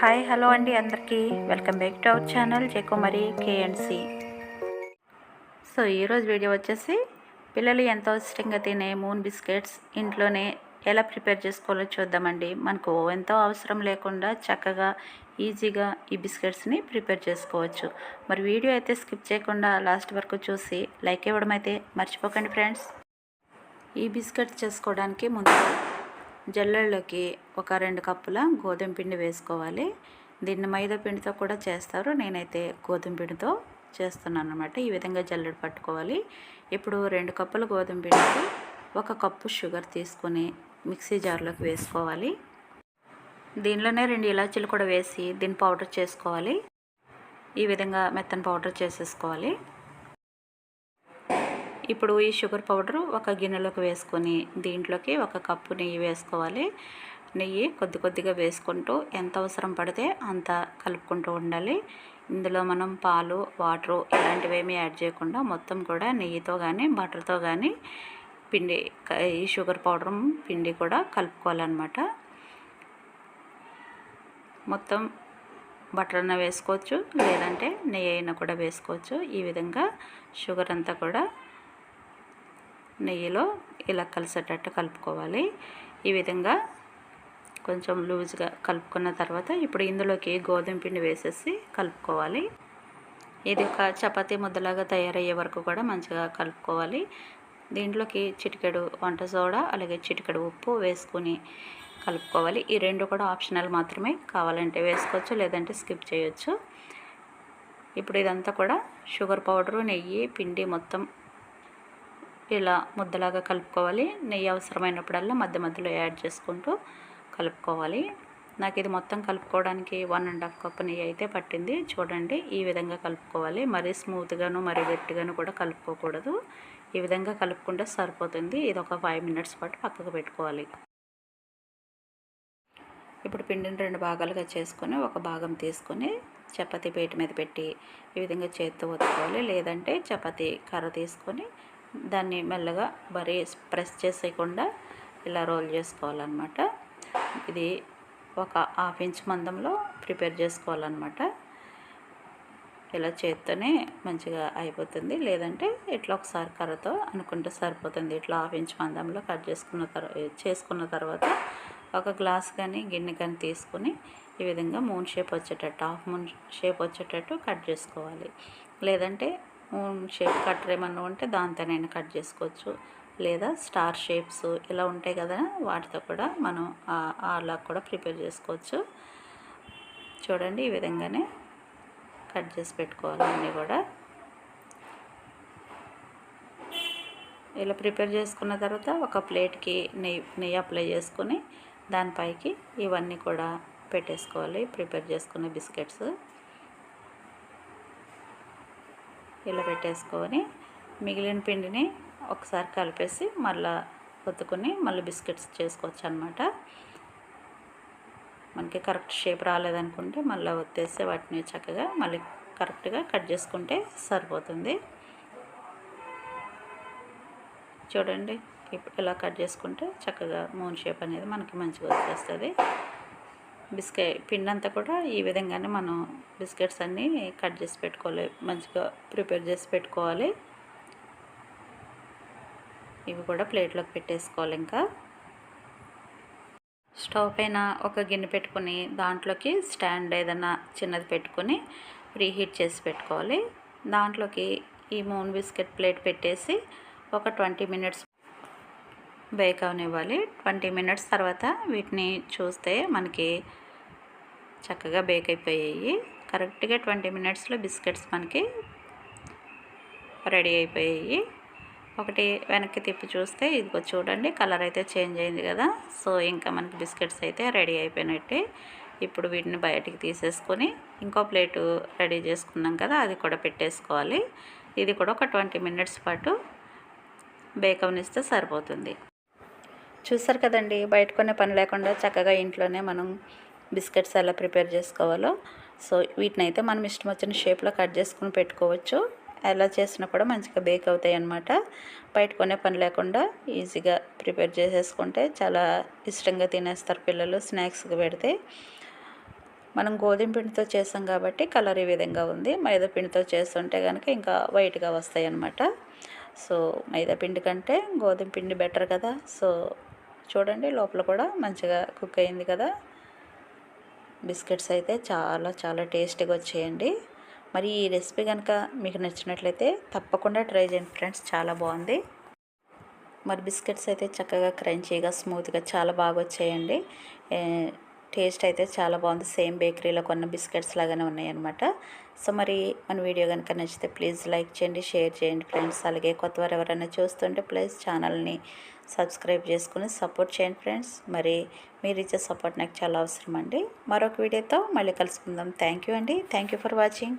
Hi hello అండి అందరికీ. Welcome back to our channel Jayakumari KNC so ఈరోజు video వచ్చేసి పిల్లలు ఎంతో ఇష్టంగా తినే మూన్ బిస్కెట్స్ ఇంట్లోనే ఎలా ప్రిపేర్ చేసుకోవాలో చూద్దామండి. మనకు ఎంతో అవసరం లేకుండా చక్కగా ఈజీగా ఈ బిస్కెట్స్ని ప్రిపేర్ చేసుకోవచ్చు. మరి వీడియో అయితే స్కిప్ చేయకుండా లాస్ట్ వరకు చూసి లైక్ ఇవ్వడం అయితే మర్చిపోకండి ఫ్రెండ్స్. ఈ బిస్కెట్స్ చేసుకోవడానికి ముందు జల్లెళ్ళకి ఒక రెండు కప్పుల గోధుమ పిండి వేసుకోవాలి. దీన్ని మైదా పిండితో కూడా చేస్తారు. నేనైతే గోధుమ పిండితో చేస్తున్నాను అనమాట ఈ విధంగా జల్లెడు పట్టుకోవాలి. ఇప్పుడు రెండు కప్పుల గోధుమ పిండికి ఒక కప్పు షుగర్ తీసుకొని మిక్సీ జార్లోకి వేసుకోవాలి. దీనిలోనే రెండు ఇలాచీలు కూడా వేసి దీన్ని పౌడర్ చేసుకోవాలి. ఈ విధంగా మెత్తని పౌడర్ చేసేసుకోవాలి. ఇప్పుడు ఈ షుగర్ పౌడర్ ఒక గిన్నెలోకి వేసుకొని దీంట్లోకి ఒక కప్పు నెయ్యి వేసుకోవాలి. నెయ్యి కొద్ది కొద్దిగా వేసుకుంటూ ఎంత అవసరం పడితే అంత కలుపుకుంటూ ఉండాలి. ఇందులో మనం పాలు వాటరు ఇలాంటివేమీ యాడ్ చేయకుండా మొత్తం కూడా నెయ్యితో కానీ బటర్తో కానీ పిండి ఈ షుగర్ పౌడర్ పిండి కూడా కలుపుకోవాలన్నమాట. మొత్తం బటర్ అయినా వేసుకోవచ్చు లేదంటే నెయ్యి అయినా కూడా వేసుకోవచ్చు. ఈ విధంగా షుగర్ అంతా కూడా నెయ్యిలో ఇలా కలిసేటట్టు కలుపుకోవాలి. ఈ విధంగా కొంచెం లూజ్గా కలుపుకున్న తర్వాత ఇప్పుడు ఇందులోకి గోధుమ పిండి వేసేసి కలుపుకోవాలి. ఇది ఒక చపాతీ ముద్దలాగా తయారయ్యే వరకు కూడా మంచిగా కలుపుకోవాలి. దీంట్లోకి చిటికెడు వంట సోడా అలాగే చిటికెడు ఉప్పు వేసుకుని కలుపుకోవాలి. ఈ రెండు కూడా ఆప్షనల్ మాత్రమే కావాలంటే వేసుకోవచ్చు లేదంటే స్కిప్ చేయొచ్చు. ఇప్పుడు ఇదంతా కూడా షుగర్ పౌడరు నెయ్యి పిండి మొత్తం ఇలా ముద్దలాగా కలుపుకోవాలి. నెయ్యి అవసరమైనప్పుడల్లా మధ్య మధ్యలో యాడ్ చేసుకుంటూ కలుపుకోవాలి. నాకు ఇది మొత్తం కలుపుకోవడానికి వన్ అండ్ హాఫ్ కప్ నెయ్యి అయితే పట్టింది. చూడండి ఈ విధంగా కలుపుకోవాలి. మరీ స్మూత్గాను మరీ గట్టిగాను కూడా కలుపుకోకూడదు. ఈ విధంగా కలుపుకుంటే సరిపోతుంది. ఇది ఒక ఫైవ్ మినిట్స్ పాటు పక్కకు పెట్టుకోవాలి. ఇప్పుడు పిండిని రెండు భాగాలుగా చేసుకొని ఒక భాగం తీసుకొని చపాతీ పేట మీద పెట్టి ఈ విధంగా చేత్తో ఒత్తుకోవాలి. లేదంటే చపాతీ కర్ర తీసుకొని దాన్ని మెల్లగా బరీ ప్రెస్ చేసేయకుండా ఇలా రోల్ చేసుకోవాలన్నమాట. ఇది ఒక హాఫ్ ఇంచ్ మందంలో ప్రిపేర్ చేసుకోవాలన్నమాట. ఇలా చేత్తోనే మంచిగా అయిపోతుంది. లేదంటే ఇట్లా ఒకసారి కర్రతో అనుకుంటే సరిపోతుంది. ఇట్లా హాఫ్ ఇంచ్ మందంలో కట్ చేసుకున్న తర్వాత చేసుకున్న తర్వాత ఒక గ్లాస్ కానీ గిన్నె కానీ తీసుకొని ఈ విధంగా మూన్ షేప్ వచ్చేటట్టు హాఫ్ మూన్ షేప్ వచ్చేటట్టు కట్ చేసుకోవాలి. లేదంటే షేప్ కట్టర్ ఏమన్నా ఉంటే దాంతోనైనా కట్ చేసుకోవచ్చు. లేదా స్టార్ షేప్స్ ఇలా ఉంటాయి కదా వాటితో కూడా మనం అలా కూడా ప్రిపేర్ చేసుకోవచ్చు. చూడండి ఈ విధంగానే కట్ చేసి పెట్టుకోవాలి అన్నీ కూడా. ఇలా ప్రిపేర్ చేసుకున్న తర్వాత ఒక ప్లేట్కి నెయ్యి నెయ్యి అప్లై చేసుకొని దానిపైకి ఇవన్నీ కూడా పెట్టేసుకోవాలి ప్రిపేర్ చేసుకున్న బిస్కెట్స్ ఇలా పెట్టేసుకొని మిగిలిన పిండిని ఒకసారి కలిపేసి మళ్ళీ ఒత్తుకొని మళ్ళీ బిస్కెట్స్ చేసుకోవచ్చు అనమాట మనకి కరెక్ట్ షేప్ రాలేదనుకుంటే మళ్ళీ ఒత్తేసి వాటిని చక్కగా మళ్ళీ కరెక్ట్గా కట్ చేసుకుంటే సరిపోతుంది. చూడండి ఇప్పుడు ఇలా కట్ చేసుకుంటే చక్కగా మూన్ షేప్ అనేది మనకి మంచిగా వచ్చేస్తుంది. బిస్కెట్ పిండి అంతా కూడా ఈ విధంగానే మనం బిస్కెట్స్ అన్నీ కట్ చేసి పెట్టుకోవాలి. మంచిగా ప్రిపేర్ చేసి పెట్టుకోవాలి. ఇవి కూడా ప్లేట్లోకి పెట్టేసుకోవాలి ఇంకా. స్టవ్ పైన ఒక గిన్నె పెట్టుకొని దాంట్లోకి స్టాండ్ ఏదైనా చిన్నది పెట్టుకొని ప్రీహీట్ చేసి పెట్టుకోవాలి. దాంట్లోకి ఈ మూన్ బిస్కెట్ ప్లేట్ పెట్టేసి ఒక ట్వంటీ మినిట్స్ బేక్ అవనివ్వాలి. ట్వంటీ మినిట్స్ తర్వాత వీటిని చూస్తే మనకి చక్కగా బేక్ అయిపోయాయి. కరెక్ట్గా ట్వంటీ మినిట్స్లో బిస్కెట్స్ మనకి రెడీ అయిపోయాయి. ఒకటి వెనక్కి తిప్పి చూస్తే ఇదిగో చూడండి కలర్ అయితే చేంజ్ అయింది కదా. సో ఇంకా మనకి బిస్కెట్స్ అయితే రెడీ అయిపోయినట్టే. ఇప్పుడు వీటిని బయటికి తీసేసుకొని ఇంకో ప్లేటు రెడీ చేసుకున్నాం కదా అది కూడా పెట్టేసుకోవాలి. ఇది కూడా ఒక ట్వంటీ మినిట్స్ పాటు బేక్ అవనిస్తే సరిపోతుంది. చూసారు కదండి బయట కొనే పని లేకుండా చక్కగా ఇంట్లోనే మనం బిస్కెట్స్ ఎలా ప్రిపేర్ చేసుకోవాలో. సో వీటిని అయితే మనం ఇష్టం వచ్చిన షేప్లో కట్ చేసుకుని పెట్టుకోవచ్చు. ఎలా చేసినా కూడా మంచిగా బేక్ అవుతాయి అన్నమాట. బయట కొనే పని లేకుండా ఈజీగా ప్రిపేర్ చేసేసుకుంటే చాలా ఇష్టంగా తినేస్తారు పిల్లలు స్నాక్స్కి పెడితే. మనం గోధుమ పిండితో చేసాం కాబట్టి కలర్ ఈ విధంగా ఉంది. మైదా పిండితో చేస్తుంటే కనుక ఇంకా వైట్గా వస్తాయి అన్నమాట. సో మైదా పిండి కంటే గోధుమ పిండి బెటర్ కదా. సో చూడండి లోపల కూడా మంచిగా కుక్ అయింది కదా. బిస్కెట్స్ అయితే చాలా చాలా టేస్టీగా వచ్చేయండి. మరి ఈ రెసిపీ కనుక మీకు నచ్చినట్లయితే తప్పకుండా ట్రై చేయండి ఫ్రెండ్స్ చాలా బాగుంది. మరి బిస్కెట్స్ అయితే చక్కగా క్రంచీగా స్మూత్గా చాలా బాగా వచ్చాయండి. టేస్ట్ అయితే చాలా బాగుంది. సేమ్ బేకరీలో కొన్న బిస్కెట్స్ లాగానే ఉన్నాయన్నమాట. సో మరి మన వీడియో కనుక నచ్చితే ప్లీజ్ లైక్ చేయండి షేర్ చేయండి ఫ్రెండ్స్. అలాగే కొత్తవారు ఎవరైనా చూస్తుంటే ప్లీజ్ ఛానల్ని సబ్స్క్రైబ్ చేసుకుని సపోర్ట్ చేయండి ఫ్రెండ్స్. మరి మీరు ఇచ్చే సపోర్ట్ నాకు చాలా అవసరం అండి మరొక వీడియోతో మళ్ళీ కలుసుకుందాం. థ్యాంక్ యూ అండి. Thank you for watching.